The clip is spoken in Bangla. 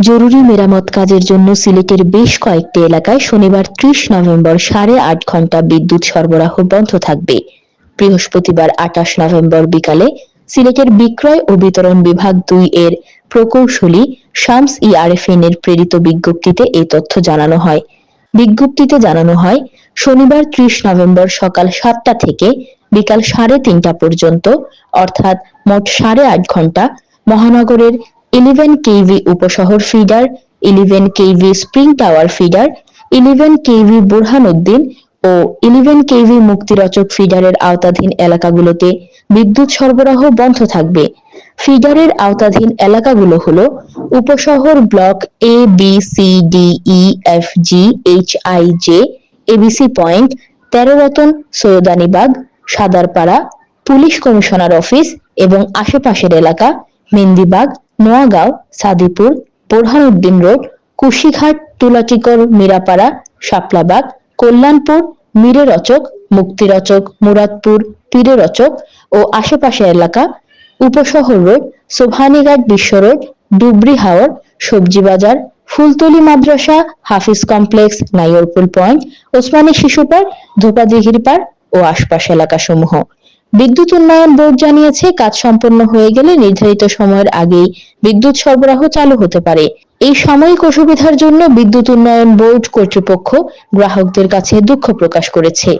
জরুরি মেরামত কাজের জন্য সিলেটের বেশ কয়েকটি এলাকায় শনিবার ত্রিশ নভেম্বর সাড়ে আট ঘণ্টা বিদ্যুৎ সরবরাহ বন্ধ থাকবে। বৃহস্পতিবার আঠাশ নভেম্বর বিকালে সিলেটের বিক্রয় ও বিতরণ বিভাগ দুই এর প্রকৌশলী শামস ই আরেফিন এর প্রেরিত বিজ্ঞপ্তিতে এই তথ্য জানানো হয়। বিজ্ঞপ্তিতে জানানো হয়, শনিবার ত্রিশ নভেম্বর সকাল সাতটা থেকে বিকাল সাড়ে তিনটা পর্যন্ত, অর্থাৎ মোট সাড়ে আট ঘণ্টা মহানগরের eleven KV Upashahar feeder eleven KV spring tower feeder eleven KV Burhanuddin ও ইলেভেন কেভি মুক্তিরচক ফিডারের আওতাধীন এলাকাগুলোতে বিদ্যুৎ সরবরাহ বন্ধ থাকবে। ফিডারের আওতাধীন এলাকাগুলো হলো Upashahar block A B C D E F G H I J ABC point, তেরো Ratan, Syedanibagh, Sadarpara, police commissioner office এবং আশেপাশের এলাকা মেন্দিবাগ নোয়াগাঁও সাদিপুর বোরহানউদ্দিন রোড, কুশিঘাট, তুলাটিকর, মিরাপাড়া, শাপলাবাগ, কল্যাণপুর, মীরেরচক, মুক্তিরচক, মুরাদপুর, পীরেরচক ও আশেপাশের এলাকা, উপশহর রোড, সোভানীঘাট বিশ্ব রোড, ডুবরি হাওর সবজি বাজার ফুলতলি মাদ্রাসা, হাফিজ কমপ্লেক্স নাইয়রপুল পয়েন্ট, ওসমানী শিশু পার্ক, ধোপাদিঘির পার্ক ও আশপাশ এলাকাসমূহ। বিদ্যুৎ উন্নয়ন বোর্ড জানিয়েছে, কাজ সম্পন্ন হয়ে গেলে নির্ধারিত সময়ের আগেই বিদ্যুৎ সরবরাহ চালু হতে পারে। এই সাময়িক অসুবিধার জন্য বিদ্যুৎ উন্নয়ন বোর্ড কর্তৃপক্ষ গ্রাহকদের কাছে দুঃখ প্রকাশ করেছে।